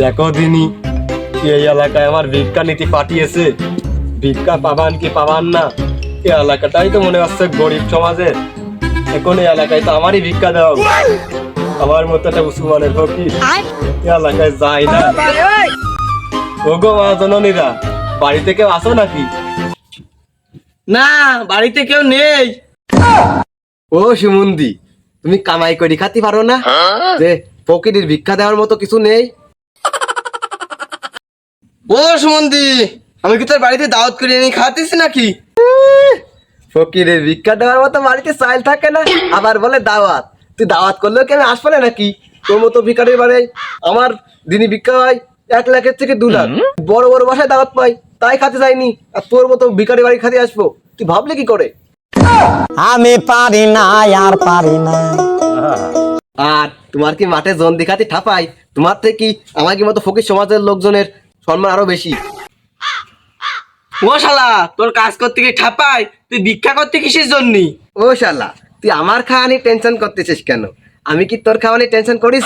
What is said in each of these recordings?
দেখো দিনি এই এলাকায় আমার ভিক্ষা নীতি পাঠিয়েছে। ভিক্ষা পাবান কি পাবান না? এই এলাকাটাই তো মনে হচ্ছে গরিব সমাজের। এখন এই এলাকায় তো আমারই ভিক্ষা দেওয়া আমার মতো একটা মুসলমানের ফকির এই এলাকায় যায় না। ওগো মা জননীরা বাড়িতে কেউ আসো নাকি? না বাড়িতে কেউ নেই। ও সুমন্দি তুমি কামাই করে খাতে পারো না? যে ফকিরের ভিক্ষা দেওয়ার মতো কিছু নেই? ও সুমন্দি আমি কি তোর বাড়িতে দাওয়াত করে এনে খাওয়াতিস নাকি? ফকিরের ভিক্ষা দেওয়ার মতো বাড়িতে চাইল থাকে না আবার বলে দাওয়াত। তুই দাওয়াত করলেও কি আমি আসব না নাকি? তোর মতো ভিকারের বাড়ি আমার দিনই ভিক্ষা হয় এক লাখের থেকে দু লাখ। বড় বড় বাসায় দাওয়াত পাই তাই খাতে যাইনি। আর তোর মতো ভিকারি বাড়ি খাতে আসব। তুই ভাবলে কি করে? আমি পারি না আর পারি না। আর তোমার কি মাঠে জন দেখাতে ঠাপাই? তোমার থেকে কি আমার কি মতো ফকির সমাজের লোকজনের সম্মান আরও বেশি। ও শালা তোর কাজ করতে গিয়ে ঠাপাই তুই ভিক্ষা করতে কিসের জন্য? ও শালা তুই আমার খাওয়ানি টেনশন করতেছিস কেন? আমি কি তোর খাওয়ানি টেনশন করিস?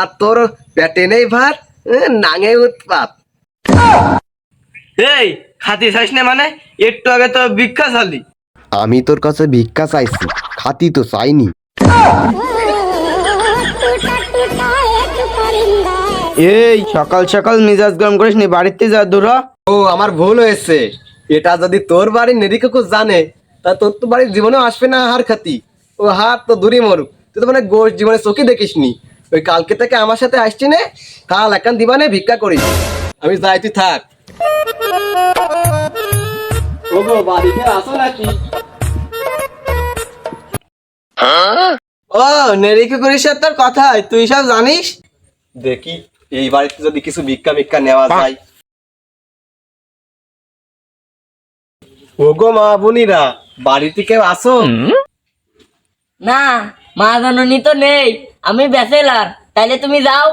আর তোর পেটে নেই ভাত এ, নাঙে উৎপাত। এই খাতি চাইস না মানে? একটু আগে তো ভিক্ষা চালি। আমি তোর কাছে ভিক্ষা চাইছি খাতি তো চাইনি। এই সকাল সকাল মিজাজ গরম করিস নি বাড়িতে যা দূর। ও আমার ভুল হয়েছে। এটা যদি তোর বাড়ির নিরিক্ষক জানে তা তোর তো বাড়ির জীবনেও আসবে না হার খাতি। ও হার তো দূরে মরুক। তুই তো মানে গোশ জীবনে চোখে দেখিসনি ওই কালকে থেকে আমার সাথে আসছি নে কাল একান দিবানে ভিক্ষা করিস। আমি যাই তুই থাক। বাড়িতে আসো নাকি? ও নেরিকে করিস তোর কথা তুই সব জানিস? দেখি। এই বাড়িতে যদি কিছু ভিক্ষা ভিক্ষা নেওয়া যায়। ওগো মা বোনিরা বাড়িতে কেউ আসো না মা জননী তো নেই আমি ব্যাচেলার তাইলে তুমি যাও।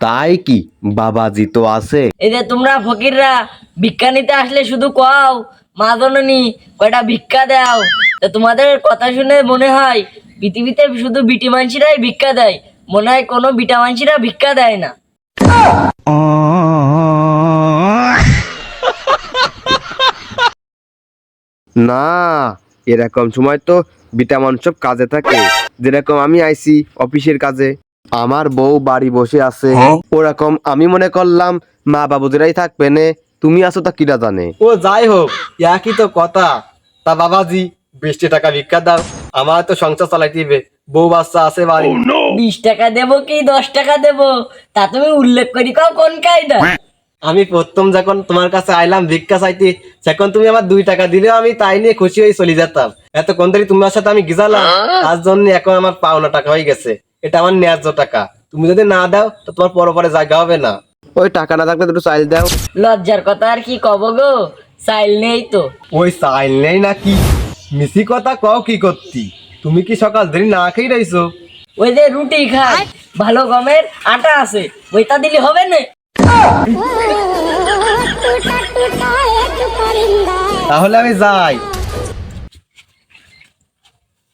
তাই কি? বাবাজি তো আছে। এই যে তোমরা ফকিররা ভিক্ষা নিতে আসলে শুধু কও মা জননী কয়টা ভিক্ষা দাও? তো তোমাদের কথা শুনে মনে হয় পৃথিবীতে শুধু বিটি মানসিরাই ভিক্ষা দেয়। মনে হয় কোনো বিটা মানসিরা ভিক্ষা দেয় না। না এরকম সময় তো বিটামান সব কাজে থাকে। যেরকম আমি আইছি অফিসের কাজে আমার বউ বাড়ি বসে আছে। ওরকম আমি মনে করলাম মা বাবুদেরাই থাকবে নে তুমি আছো তা কিরা জানে? ও যাই হোক একই তো কথা। তা বাবাজি বিশটি টাকা ভিক্ষা দাও আমার তো সংসার চালাইতে হবে বউ বাচ্চা আছে বাড়ি। বিশ টাকা দেবো কি দশ টাকা দেবো? তা তুমি উল্লেখ করি কও কোন কায়দা? আমি প্রথম যখন তোমার কাছে আইলাম ভিক্ষা চাইতে তখন তুমি আমার দুই টাকা দিলেও আমি তাই নিয়ে খুশি হয়ে চলে যেতাম। এতক্ষণ ধরে তোমার সাথে আমি গিজালাম তার জন্য এখন আমার পাওনা টাকা হয়ে গেছে। এটা আমার ন্যায্য টাকা। তুমি যদি না দাও তো তোমার পরে পরে জায়গা হবে না। ওই টাকা না থাকলে দুটো চাইল দাও। লজ্জার কথা আর কি কব গো? চাইল নেই তো। ওই চাইল নেই নাকি? মিশি কথা কও কি করতি? তুমি কি সকাল ধরে না খেয়ে রইছো ওই যে রুটি খায় ভালো গমের আটা আছে ওইটা দিলে হবে না? তাহলে আমি যাই।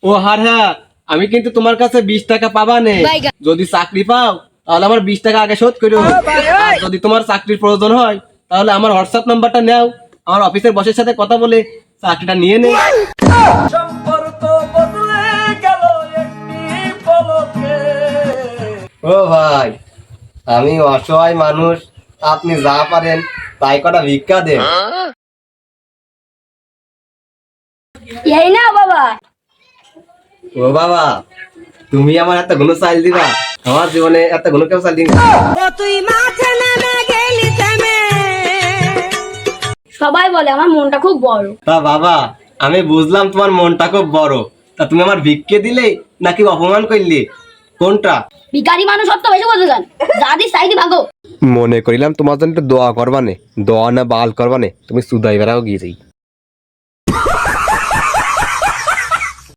ও হার হ্যাঁ আমি কিন্তু তোমার কাছে বিশ টাকা পাবা নে। যদি চাকরি পাও তাহলে আমার বিশ টাকা আগে শোধ করো যদি তোমার চাকরির প্রয়োজন হয় তাহলে আমার হোয়াটসঅ্যাপ নাম্বারটা নাও। আমার অফিসের বসের সাথে কথা বলে চাকরিটা নিয়ে নে। ও ভাই আমি অসহায় মানুষ আপনি যা পারেন তাই কটা ভিক্ষা দেন। এই না বাবা। ও বাবা তুমি আমার এত গুণ চাইল দিবা আমার জীবনে এত গুণ কেউ চাইল দিন সবাই বলে আমার মনটা খুব বড়। তা বাবা আমি বুঝলাম তোমার মনটা খুব বড়। তা তুমি আমার ভিক্ষে দিলে নাকি অপমান করলে? কোনটা? ভিখারি মানুষ সব তো বেশি বলতে যান দাদি সাইডে ভাগো। মনে করিলাম তোমার জন্য একটু দোয়া করবানে। দোয়া না বাল করবানে তুমি সুদাই বেড়াও গিয়েছি